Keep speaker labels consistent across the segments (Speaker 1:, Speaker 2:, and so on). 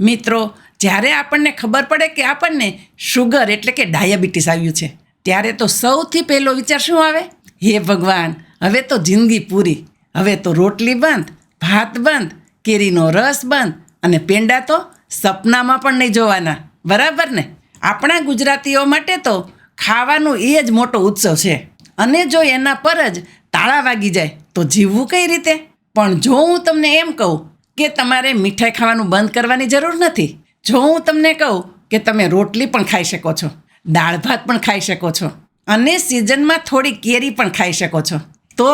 Speaker 1: મિત્રો, જ્યારે આપણને ખબર પડે કે આપણને શુગર એટલે કે ડાયાબિટીસ આવ્યું છે, ત્યારે તો સૌથી પહેલો વિચાર શું આવે? હે ભગવાન, હવે તો જિંદગી પૂરી. હવે તો રોટલી બંધ, ભાત બંધ, કેરીનો રસ બંધ અને પેંડા તો સપનામાં પણ નહીં જોવાના. બરાબર ને? આપણા ગુજરાતીઓ માટે તો ખાવાનું એ જ મોટો ઉત્સવ છે. અને જો એના પર જ તાળા વાગી જાય, તો જીવવું કઈ રીતે? પણ જો હું તમને એમ કહું કે તમારે મીઠાઈ ખાવાનું બંધ કરવાની જરૂર નથી? જો હું તમને કહું કે તમે રોટલી પણ ખાઈ શકો છો, દાળ ભાત પણ ખાઈ શકો છો અને સિઝનમાં થોડી કેરી પણ ખાઈ શકો છો, તો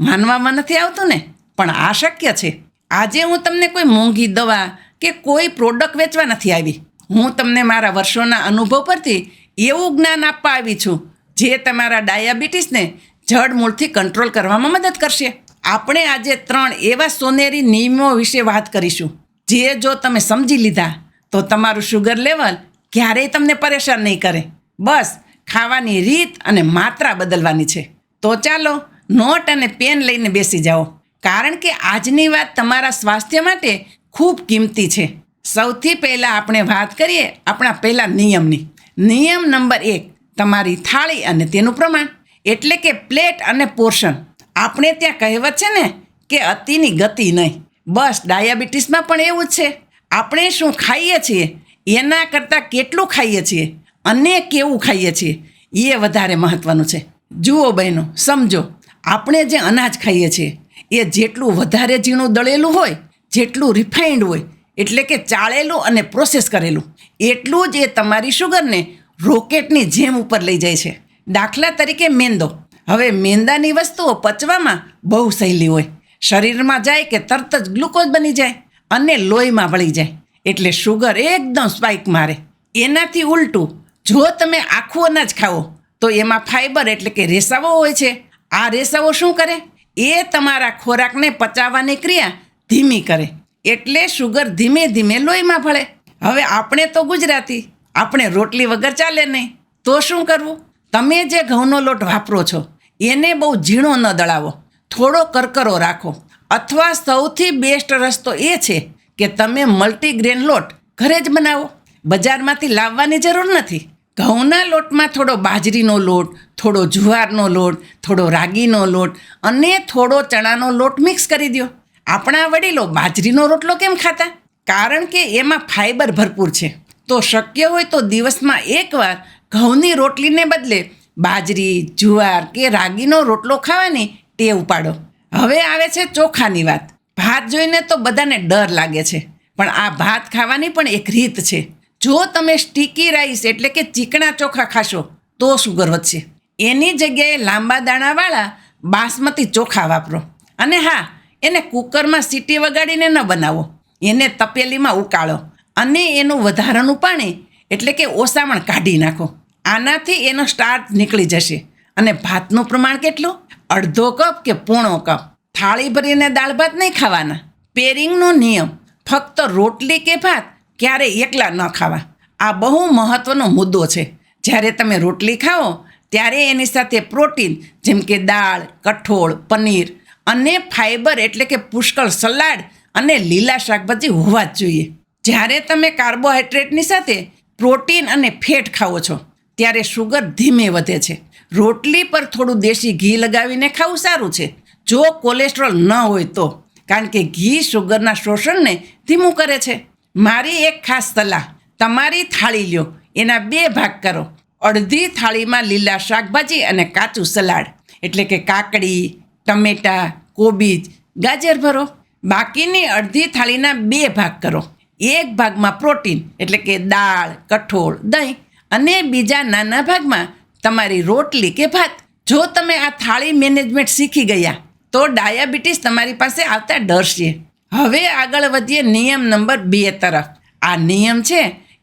Speaker 1: માનવામાં નથી આવતું ને? પણ આ શક્ય છે. આજે હું તમને કોઈ મોંઘી દવા કે કોઈ પ્રોડક્ટ વેચવા નથી આવી. હું તમને મારા વર્ષોના અનુભવ પરથી એવું જ્ઞાન આપવા આવી છું, જે તમારા ડાયાબિટીસને જડમૂળથી કંટ્રોલ કરવામાં મદદ કરશે. આપણે આજે ત્રણ એવા સોનેરી નિયમો વિશે વાત કરીશું. જે જો તમે સમજી લીધા, તો તમારું શુગર લેવલ ક્યારેય તમને પરેશાન નહીં કરે. બસ, ખાવાની રીત અને માત્રા બદલવાની છે. તો ચાલો, નોટ અને પેન લઈને બેસી જાઓ. કારણ કે આજની વાત તમારા સ્વાસ્થ્ય માટે ખૂબ કિંમતી છે. સૌથી પહેલાં આપણે વાત કરીએ આપણા પહેલા નિયમની. નિયમ નંબર એક, તમારી થાળી અને તેનું પ્રમાણ. એટલે કે પ્લેટ અને પોર્શન. આપણે ત્યાં કહેવત છે ને કે અતિની ગતિ નહીં. બસ ડાયાબિટીસમાં પણ એવું છે. આપણે શું ખાઈએ છીએ? એના કરતાં કેટલું ખાઈએ છીએ? અને કેવું ખાઈએ છીએ? એ વધારે મહત્ત્વનું છે. જુઓ બહેનો, સમજો, આપણે જે અનાજ ખાઈએ છીએ, એ જેટલું વધારે ઝીણું દળેલું હોય, જેટલું રિફાઇન્ડ હોય, એટલે કે ચાળેલું અને પ્રોસેસ કરેલું, એટલું જ એ તમારી શુગરને રોકેટની જેમ ઉપર લઈ જાય છે. દાખલા તરીકે મેંદો. હવે મેંદાની વસ્તુઓ પચવામાં બહુ સહેલી હોય. શરીરમાં જાય કે તરત જ ગ્લુકોઝ બની જાય અને લોહીમાં વળી જાય. એટલે શુગર એકદમ સ્પાઇક મારે. એનાથી ઉલટું, જો તમે આખું અનાજ ખાઓ, તો એમાં ફાઈબર એટલે કે રેસાઓ હોય છે. આ રેસાઓ શું કરે? એ તમારા ખોરાકને પચાવવાની ક્રિયા ધીમી કરે. એટલે શુગર ધીમે ધીમે લોહીમાં ભળે. હવે આપણે તો ગુજરાતી, આપણે રોટલી વગર ચાલે નહીં. તો શું કરવું? તમે જે ઘઉંનો લોટ વાપરો છો એને બહુ ઝીણો ન દળાવો. થોડો કરકરો રાખો. અથવા સૌથી બેસ્ટ રસ્તો એ છે કે તમે મલ્ટીગ્રેન લોટ ઘરે જ બનાવો. બજારમાંથી લાવવાની જરૂર નથી. ઘઉંના લોટમાં થોડો બાજરીનો લોટ, થોડો જુવારનો લોટ, થોડો રાગીનો લોટ અને થોડો ચણાનો લોટ મિક્સ કરી દો આપણા વડીલો બાજરીનો રોટલો કેમ ખાતા? કારણ કે એમાં ફાઈબર ભરપૂર છે. તો શક્ય હોય તો દિવસમાં એકવાર ઘઉંની રોટલીને બદલે બાજરી, જુવાર કે રાગીનો રોટલો ખાવાની ટેવ પાડો હવે આવે છે ચોખાની વાત. ભાત જોઈને તો બધાને ડર લાગે છે, પણ આ ભાત ખાવાની પણ એક રીત છે. જો તમે સ્ટીકી રાઈસ એટલે કે ચીકણા ચોખા ખાશો, તો શુગર વધશે. એની જગ્યાએ લાંબા દાણાવાળા બાસમતી ચોખા વાપરો. અને હા, એને કુકરમાં સીટી વગાડીને ન બનાવો. એને તપેલીમાં ઉકાળો. અને એનું વધારાનું પાણી એટલે કે ઓસામણ કાઢી નાખો. આનાથી એનો સ્ટાર્ટ નીકળી જશે. અને ભાતનું પ્રમાણ કેટલું? અડધો કપ કે પૂણો કપ? થાળી ભરીને દાળ ભાત નહીં ખાવાના. પેરિંગનો નિયમ, ફક્ત રોટલી કે ભાત ક્યારેય એકલા ન ખાવા. આ બહુ મહત્ત્વનો મુદ્દો છે. જ્યારે તમે રોટલી ખાઓ, ત્યારે એની સાથે પ્રોટીન, જેમ કે દાળ, કઠોળ, પનીર અને ફાઈબર એટલે કે પુષ્કળ સલાડ અને લીલા શાકભાજી હોવા જ જોઈએ. જ્યારે તમે કાર્બોહાઈડ્રેટની સાથે પ્રોટીન અને ફેટ ખાઓ છો ત્યારે શુગર ધીમે વધે છે. રોટલી પર થોડું દેશી ઘી લગાવીને ખાવું સારું છે. જો કોલેસ્ટ્રોલ ન હોય તો, કારણ કે ઘી શુગરના શોષણને ધીમું કરે છે. મારી એક ખાસ સલાહ, તમારી થાળી લ્યો, એના બે ભાગ કરો. અડધી થાળીમાં લીલા શાકભાજી અને કાચું સલાડ. એટલે કે કાકડી, ટમેટાં, કોબીજ, ગાજર ભરો. બાકીની અડધી થાળીના બે ભાગ કરો. એક ભાગમાં પ્રોટીન, એટલે કે દાળ, કઠોળ, દહીં અને બીજા નાના ભાગમાં તમારી રોટલી કે ભાત. જો તમે આ થાળી મેનેજમેન્ટ શીખી ગયા, તો ડાયાબિટીસ તમારી પાસે આવતા ડરશે. હવે આગળ વધીએ નિયમ નંબર બે તરફ. આ નિયમ છે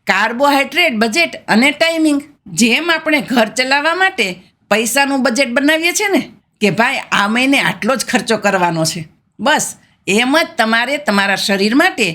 Speaker 1: કાર્બોહાઈડ્રેટ બજેટ અને ટાઈમિંગ. જેમ આપણે ઘર ચલાવવા માટે પૈસાનું બજેટ બનાવીએ છીએ ને, કે ભાઈ આ મહિને આટલો જ ખર્ચો કરવાનો છે. બસ, એમ જ તમારે તમારા શરીર માટે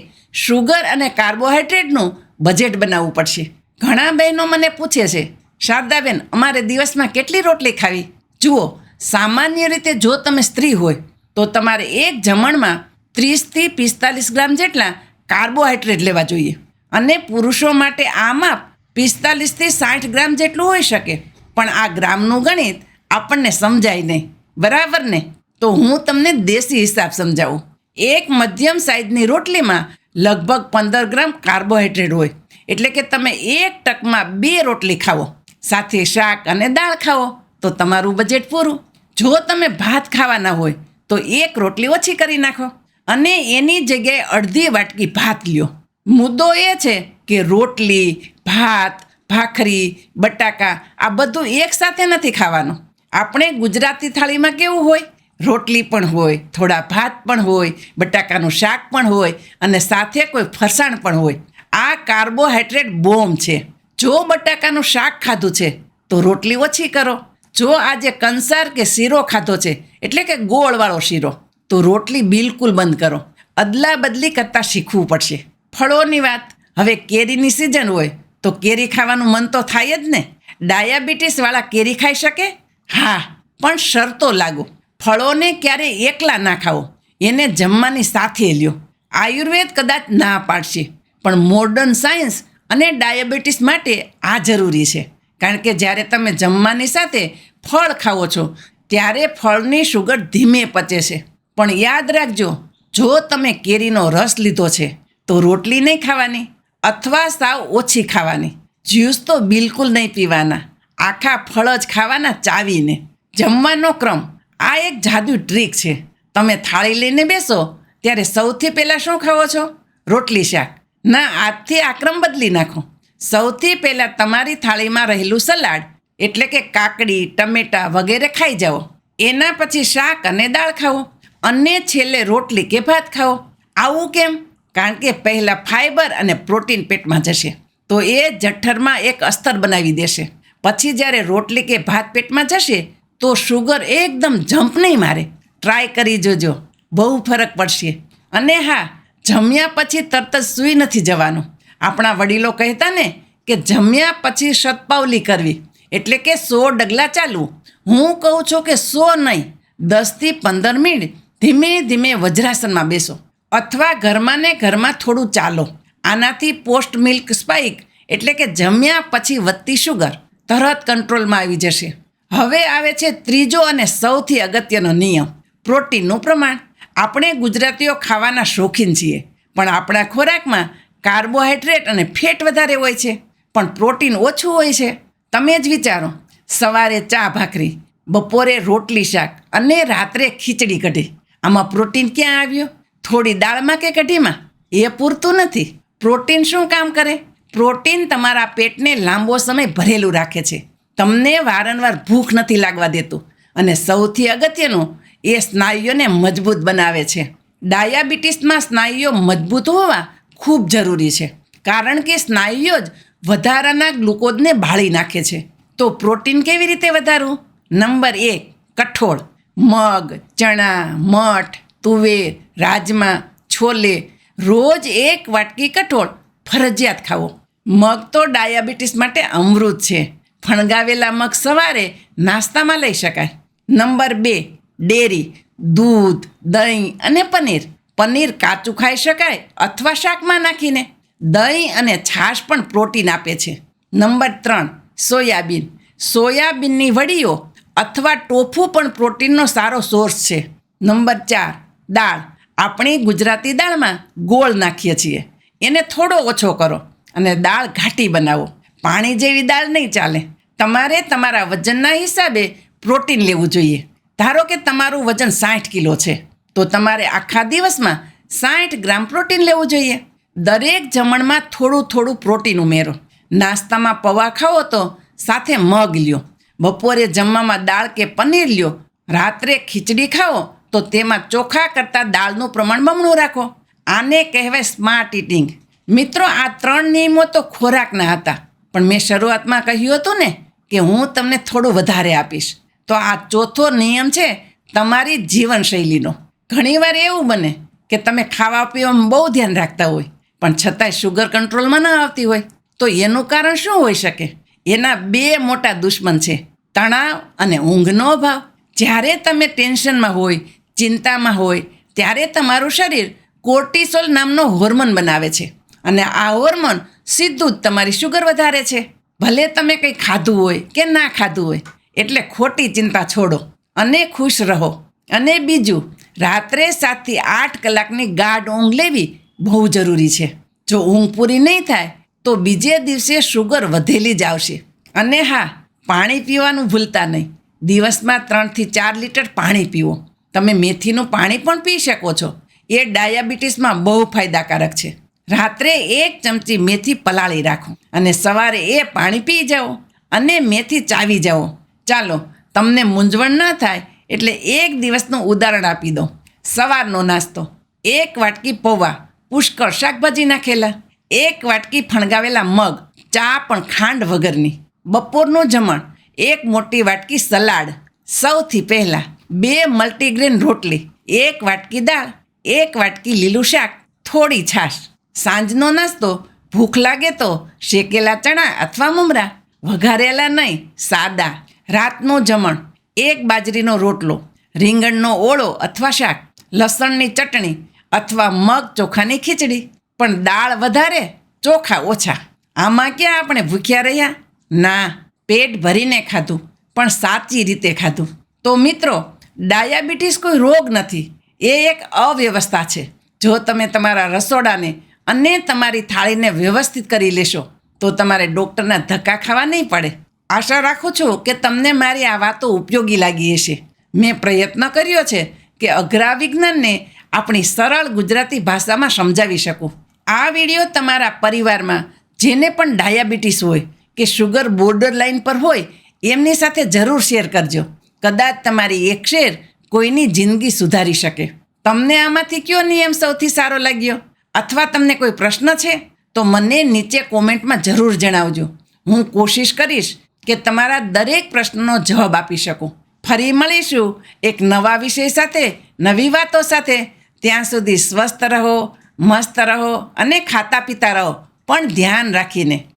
Speaker 1: શુગર અને કાર્બોહાઈડ્રેટનું બજેટ બનાવવું પડશે. ઘણા બહેનો મને પૂછે છે, શારદાબેન, અમારે દિવસમાં કેટલી રોટલી ખાવી? જુઓ, સામાન્ય રીતે જો તમે સ્ત્રી હોય, તો તમારે એક જમણમાં ત્રીસથી પિસ્તાલીસ ગ્રામ જેટલા કાર્બોહાઈડ્રેટ લેવા જોઈએ અને પુરુષો માટે આ માપ પિસ્તાલીસથી સાઠ ગ્રામ જેટલું હોઈ શકે. પણ આ ગ્રામનું ગણિત આપણને સમજાય નહીં. બરાબર ને? તો હું તમને દેશી હિસાબ સમજાવું. એક મધ્યમ સાઇઝની રોટલીમાં લગભગ પંદર ગ્રામ કાર્બોહાઈડ્રેટ હોય. એટલે કે તમે એક ટકમાં બે રોટલી ખાવો સાથે શાક અને દાળ ખાવો તો તમારું બજેટ પૂરું. જો તમે ભાત ખાવાના હોય, તો એક રોટલી ઓછી કરી નાખો અને એની જગ્યાએ અડધી વાટકી ભાત લ્યો. મુદ્દો એ છે કે રોટલી, ભાત, ભાખરી, બટાકા, આ બધું એકસાથે નથી ખાવાનું. આપણે ગુજરાતી થાળીમાં કેવું હોય? રોટલી પણ હોય, થોડા ભાત પણ હોય, બટાકાનું શાક પણ હોય અને સાથે કોઈ ફરસાણ પણ હોય. આ કાર્બોહાઈડ્રેટ બોમ્બ છે. જો બટાકાનું શાક ખાધું છે, તો રોટલી ઓછી કરો. જો આજે કંસાર કે શીરો ખાધો છે, એટલે કે ગોળવાળો શીરો, તો રોટલી બિલકુલ બંધ કરો. અદલા બદલી કરતાં શીખવું પડશે. ફળોની વાત, હવે કેરીની સિઝન હોય, તો કેરી ખાવાનું મન તો થાય જ ને. ડાયાબિટીસવાળા કેરી ખાઈ શકે? હા, પણ શરતો લાગુ. ફળોને ક્યારે એકલા ના ખાઓ. એને જમવાની સાથે લ્યો. આયુર્વેદ કદાચ ના પાડશે. પણ મોડર્ન સાયન્સ અને ડાયાબિટીસ માટે આ જરૂરી છે. કારણ કે જ્યારે તમે જમવાની સાથે ફળ ખાઓ છો, ત્યારે ફળની શુગર ધીમે પચે છે. પણ યાદ રાખજો, જો તમે કેરીનો રસ લીધો છે, તો રોટલી નહીં ખાવાની અથવા સાવ ઓછી ખાવાની. જ્યુસ તો બિલકુલ નહીં પીવાના. આખા ફળ જ ખાવાના ચાવીને. જમવાનો ક્રમ, આ એક જાદુ ટ્રીક છે. તમે થાળી લઈને બેસો, ત્યારે સૌથી પહેલાં શું ખાવો છો? રોટલી શાક. ના, આજથી આક્રમ બદલી નાખો. સૌથી પહેલાં તમારી થાળીમાં રહેલું સલાડ, એટલે કે કાકડી, ટમેટાં વગેરે ખાઈ જાઓ. એના પછી શાક અને દાળ ખાઓ. અને છેલ્લે રોટલી કે ભાત ખાઓ. આવું કેમ? કારણ કે પહેલાં ફાઇબર અને પ્રોટીન પેટમાં જશે. તો એ જઠ્ઠરમાં એક અસ્તર બનાવી દેશે. પછી જ્યારે રોટલી કે ભાત પેટમાં જશે, તો શુગર એકદમ જમ્પ નહીં મારે. ટ્રાય કરી જોજો. બહુ ફરક પડશે. અને હા જમ્યા પછી તરત જ સૂઈ નથી જવાનું. આપણા વડીલો કહેતા ને કે જમ્યા પછી શતપાવલી કરવી. એટલે કે સો ડગલા ચાલવું. હું કહું છું કે સો નહીં દસથી પંદર મિનિટ ધીમે ધીમે વજ્રાસનમાં બેસો. અથવા ઘરમાં ને ઘરમાં થોડું ચાલો. આનાથી પોસ્ટ મિલ્ક સ્પાઇક એટલે કે જમ્યા પછી વધતી શુગર તરત કંટ્રોલમાં આવી જશે. હવે આવે છે ત્રીજો અને સૌથી અગત્યનો નિયમ. પ્રોટીનનું પ્રમાણ. આપણે ગુજરાતીઓ ખાવાના શોખીન છીએ, પણ આપણા ખોરાકમાં કાર્બોહાઈડ્રેટ અને ફેટ વધારે હોય છે, પણ પ્રોટીન ઓછું હોય છે. તમે જ વિચારો, સવારે ચા ભાખરી, બપોરે રોટલી શાક અને રાત્રે ખીચડી કઢી. આમાં પ્રોટીન ક્યાં આવ્યું? થોડી દાળમાં કે કઢીમાં? એ પૂરતું નથી. પ્રોટીન શું કામ કરે? પ્રોટીન તમારા પેટને લાંબો સમય ભરેલું રાખે છે. તમને વારંવાર ભૂખ નથી લાગવા દેતું અને સૌથી અગત્યનું એ સ્નાયુઓને મજબૂત બનાવે છે. ડાયાબિટીસમાં સ્નાયુઓ મજબૂત હોવા ખૂબ જરૂરી છે, કારણ કે સ્નાયુઓ જ વધારાના ગ્લુકોઝને ભાળી નાખે છે. તો પ્રોટીન કેવી રીતે વધારવું? નંબર એક, કઠોળ. મગ, ચણા, મઠ, તુવેર, રાજમા, છોલે, રોજ એક વાટકી કઠોળ ફરજિયાત ખાવો. મગ તો ડાયાબિટીસ માટે અમૃત છે. ફણગાવેલા મગ સવારે નાસ્તામાં લઈ શકાય. નંબર બે ડેરી, દૂધ, દહીં અને પનીર. પનીર કાચું ખાઈ શકાય અથવા શાકમાં નાખીને. દહીં અને છાશ પણ પ્રોટીન આપે છે. નંબર ત્રણ, સોયાબીન. સોયાબીનની વડીઓ અથવા ટોફુ પણ પ્રોટીનનો સારો સોર્સ છે. નંબર ચાર, દાળ. આપણી ગુજરાતી દાળમાં ગોળ નાખીએ છીએ. એને થોડો ઓછો કરો અને દાળ ઘાટી બનાવો. પાણી જેવી દાળ નહીં ચાલે. તમારે તમારા વજનના હિસાબે પ્રોટીન લેવું જોઈએ. ધારો કે તમારું વજન સાઠ કિલો છે, તો તમારે આખા દિવસમાં સાઠ ગ્રામ પ્રોટીન લેવું જોઈએ. દરેક જમણમાં થોડું થોડું પ્રોટીન ઉમેરો. નાસ્તામાં પૌવા ખાઓ તો સાથે મગ લ્યો. બપોરે જમવામાં દાળ કે પનીર લ્યો. રાત્રે ખીચડી ખાઓ તો તેમાં ચોખા કરતાં દાળનું પ્રમાણ બમણું રાખો. આને કહેવાય સ્માર્ટ ઇટિંગ. મિત્રો, આ ત્રણ નિયમો તો ખોરાકના હતા. પણ મેં શરૂઆતમાં કહ્યું હતું ને કે હું તમને થોડું વધારે આપીશ. તો આ ચોથો નિયમ છે તમારી જીવનશૈલીનો. ઘણીવાર એવું બને કે તમે ખાવા પીવામાં બહુ ધ્યાન રાખતા હોય, પણ છતાંય શુગર કંટ્રોલમાં ન આવતી હોય. તો એનું કારણ શું હોઈ શકે? એના બે મોટા દુશ્મન છે, તણાવ અને ઊંઘનો અભાવ. જ્યારે તમે ટેન્શનમાં હોય, ચિંતામાં હોય, ત્યારે તમારું શરીર કોર્ટિસોલ નામનો હોર્મોન બનાવે છે અને આ હોર્મોન સીધું જ તમારી શુગર વધારે છે. ભલે તમે કંઈ ખાધું હોય કે ના ખાધું હોય એટલે ખોટી ચિંતા છોડો. અને ખુશ રહો. અને બીજું, રાત્રે સાતથી આઠ કલાકની ગાઢ ઊંઘ લેવી બહુ જરૂરી છે. જો ઊંઘ પૂરી નહીં થાય, તો બીજે દિવસે શુગર વધેલી જ આવશે. અને હા, પાણી પીવાનું ભૂલતા નહીં. દિવસમાં ત્રણથી ચાર લીટર પાણી પીવો. તમે મેથીનું પાણી પણ પી શકો છો. એ ડાયાબિટીસમાં બહુ ફાયદાકારક છે. રાત્રે એક ચમચી મેથી પલાળી રાખો. અને સવારે એ પાણી પી જાઓ. અને મેથી ચાવી જાઓ. ચાલો, તમને મૂંઝવણ ના થાય એટલે એક દિવસનું ઉદાહરણ આપી દો સવારનો નાસ્તો, એક વાટકી પૌવા, પુષ્કળ શાકભાજી નાખેલા, એક વાટકી ફણગાવેલા મગ, ચા પણ ખાંડ વગરની. બપોરનું જમણ, એક મોટી વાટકી સલાડ, સૌથી પહેલાં બે મલ્ટીગ્રેન રોટલી, એક વાટકી દાળ, એક વાટકી લીલું શાક, થોડી છાશ. સાંજનો નાસ્તો, ભૂખ લાગે તો શેકેલા ચણા અથવા મમરા, વઘારેલા નહીં, સાદા. રાતનું જમણ, એક બાજરીનો રોટલો, રીંગણનો ઓળો અથવા શાક, લસણની ચટણી અથવા મગ ચોખાની ખીચડી. પણ દાળ વધારે, ચોખા ઓછા. આમાં ક્યાં આપણે ભૂખ્યા રહ્યા? ના, પેટ ભરીને ખાધું, પણ સાચી રીતે ખાધું. તો મિત્રો, ડાયાબિટીસ કોઈ રોગ નથી. એ એક અવ્યવસ્થા છે. જો તમે તમારા રસોડાને અને તમારી થાળીને વ્યવસ્થિત કરી લેશો, તો તમારે ડૉક્ટરના ધક્કા ખાવા નહીં પડે. આશા રાખું છું કે તમને મારી આ વાતો ઉપયોગી લાગી હશે. મેં પ્રયત્ન કર્યો છે કે અઘરા વિજ્ઞાનને આપણી સરળ ગુજરાતી ભાષામાં સમજાવી શકું. આ વીડિયો તમારા પરિવારમાં જેને પણ ડાયાબિટીસ હોય કે શુગર બોર્ડર લાઇન પર હોય, એમની સાથે જરૂર શેર કરજો. કદાચ તમારી એક શેર કોઈની જિંદગી સુધારી શકે. તમને આમાંથી કયો નિયમ સૌથી સારો લાગ્યો? અથવા તમને કોઈ પ્રશ્ન છે? તો મને નીચે કોમેન્ટમાં જરૂર જણાવજો. હું કોશિશ કરીશ કે તમારા દરેક પ્રશ્નનો જવાબ આપી શકું. ફરી મળીશું એક નવા વિષય સાથે, નવી વાતો સાથે. ત્યાં સુધી સ્વસ્થ રહો, મસ્ત રહો અને ખાતા પીતા રહો. પણ ધ્યાન રાખીને.